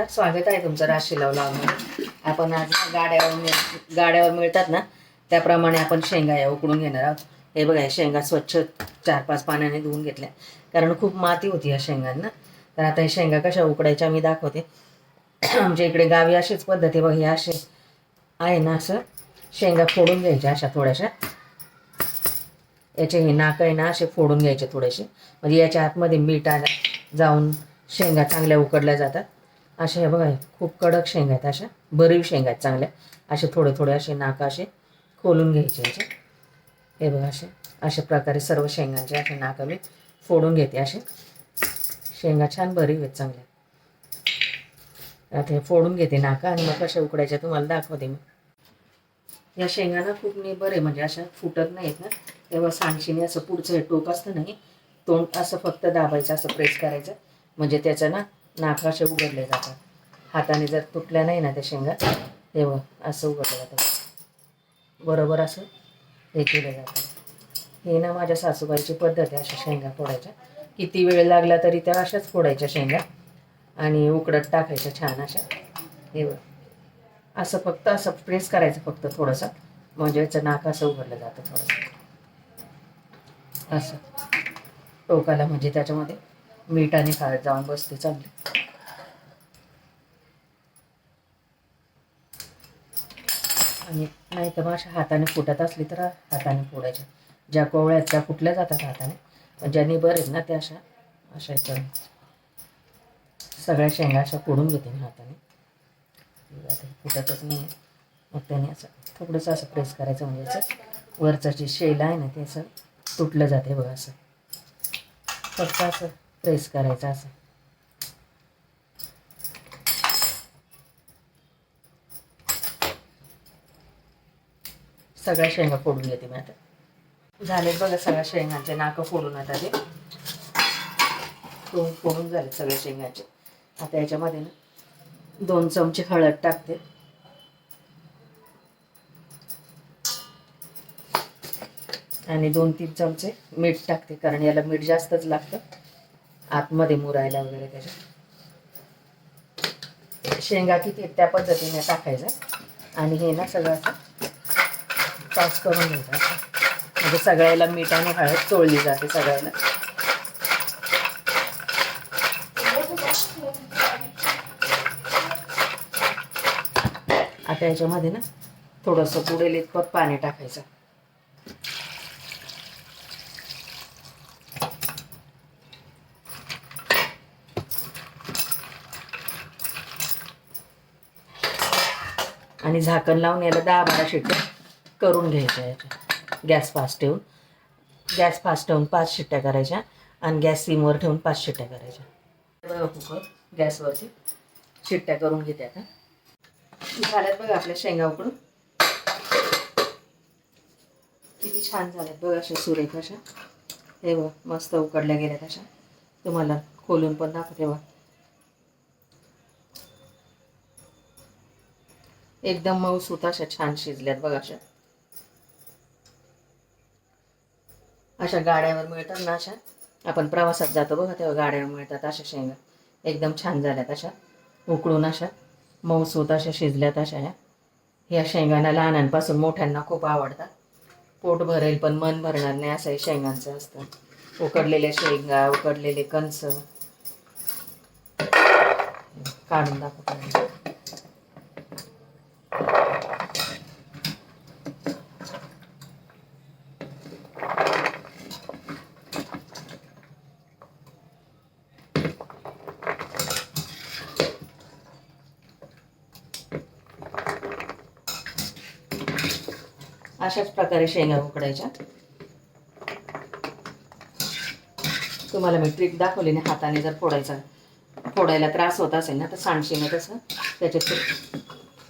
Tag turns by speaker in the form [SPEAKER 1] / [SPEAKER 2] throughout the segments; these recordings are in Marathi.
[SPEAKER 1] नमस्कार स्वागत आहे तुमचं राशी लावून आपण आज गाड्यावर मिळ गाड्यावर मिळतात ना त्याप्रमाणे आपण शेंगा या उकडून घेणार आहोत. हे बघा शेंगा स्वच्छ चार पाच पाण्याने धुवून घेतल्या. कारण खूप माती होती या शेंगांना. तर आता हे शेंगा कशा उकडायच्या मी दाखवते. आमच्या इकडे गावी अशीच पद्धत आहे बघ हे असे आहे ना असं. शेंगा फोडून घ्यायच्या अशा थोड्याशा. याचे हे नाक आहे ना असे फोडून घ्यायचे थोडेसे. म्हणजे याच्या आतमध्ये मीठ आलं जाऊन शेंगा चांगल्या उकडल्या जातात. अशा हे बघा खूप कडक शेंगा आहेत अशा. बरीव शेंगा आहेत चांगल्या. असे थोडे थोडे असे नाक असे खोलून घ्यायचे याचे. हे बघा असे. अशा प्रकारे सर्व शेंगांचे असे नाक मी फोडून घेते असे. शेंगा छान बरीव आहेत चांगल्या. आता हे फोडून घेते नाका आणि मग कशा उकडायच्या तुम्हाला दाखवते मी. या शेंगांना खूप मी बरे म्हणजे अशा फुटत नाहीत ना. तेव्हा सांडशीने असं पुढचं हे टोक असतं नाही तोंड असं फक्त दाबायचं असं प्रेस करायचं. म्हणजे त्याचं ना नाक असे उघडले जातात. हाताने जर तुटल्या नाही ना त्या शेंगा तेव्हा असं उघडलं जातं. बरोबर असं हे केलं जातं. हे ना माझ्या सासूबाईची पद्धत आहे अशा शेंगा फोडायच्या. किती वेळ लागला तरी त्या अशाच फोडायच्या शेंगा आणि उकडत टाकायच्या छान अशा. हे बघ. असं फक्त असं प्रेस करायचं फक्त थोडंसं. म्हणजे याचं नाक असं उघडलं जातं थोडंसं. असं. टोकाला म्हणजे त्याच्यामध्ये मीठ आणि जाऊन बसते चांगली आणि नाही तर मग अशा हाताने फुटत असली तर हाताने फोडायच्या ज्या कोवळ्या आहेत त्या फुटल्या जातात हाताने. पण ज्या निबर आहेत ना त्या अशा अशा एकदम सगळ्या शेंगा अशा फोडून घेते मी हाताने. आता फुटतच नाही मग त्याने असं थोडंसं असं प्रेस करायचं म्हणजे असं वरचं जे शेला आहे ना ते असं तुटलं जाते बघा असं. फक्त असं चॉईस करायचं असं. सगळ्या शेंगा फोडून घेते मी आता. झाले बघा सगळ्या शेंगांचे नाकं फोडून आता ते फोडून झाले सगळ्या शेंगांचे. आता याच्यामध्ये ना दोन चमचे हळद टाकते. आणि दोन तीन चमचे मीठ टाकते कारण याला मीठ जास्तच लागतं. आतमध्ये मुरायला वगैरे त्याच्या शेंगा किती त्या पद्धतीने टाकायचं. आणि हे ना सगळं असं टॉस करून घ्यायचं असं म्हणजे सगळ्याला मीठ आणि हळद चोळली जाते सगळ्याला. आता याच्यामध्ये ना थोडंसं पुढे लेखपत पाणी टाकायचं. आणि झाकण लावून याला दहा बारा शिट्ट्या करून घ्यायच्या याच्या. गॅस फास्ट ठेवून. गॅस फास्ट ठेवून पाच शिट्ट्या करायच्या आणि गॅस सिमवर ठेवून पाच शिट्ट्या करायच्या. कुकर गॅसवरती शिट्ट्या करून घेते आता. झाल्यात बघा आपल्या शेंगा उकडून. किती छान झाल्यात बघ अशा सुरेख अशा. हे बघ मस्त उकडल्या गेल्यात अशा. तुम्हाला खोलून पण दाखवते बघ. एकदम मऊसूत अशा छान शिजल्यात बघा अशा. अशा गाड्यावर मिळतात ना अशा. आपण प्रवासात जातो बघा तेव्हा गाड्यावर मिळतात अशा शेंगा. एकदम छान झाल्यात अशा. उकळून अशा मऊसूत अशा शिजल्यात अशा ह्या. ह्या शेंगांना लहानांपासून मोठ्यांना खूप आवडतात. पोट भरेल पण मन भरणार नाही असं हे शेंगांचं असतं. उकडलेल्या शेंगा उकडलेले कणस. काढून दाखवतो. अशाच प्रकारे शेंगा उकडायच्या. तुम्हाला मी ट्रिक दाखवली ना हाताने जर फोडायचा फोडायला त्रास होत असेल ना तर सांडशीने तसं त्याचे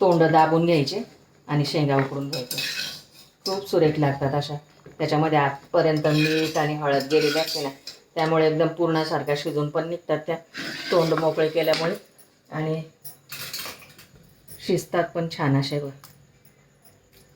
[SPEAKER 1] तोंड दाबून घ्यायचे आणि शेंगा उकडून घ्यायचे खूप सुरेख लागतात अशा. त्याच्यामध्ये आतपर्यंत मीठ आणि हळद गेलेली असते ना त्यामुळे एकदम पूर्णासारख्या शिजून पण निघतात त्या. तोंड मोकळे केल्यामुळे आणि शिजतात पण छान असे. वर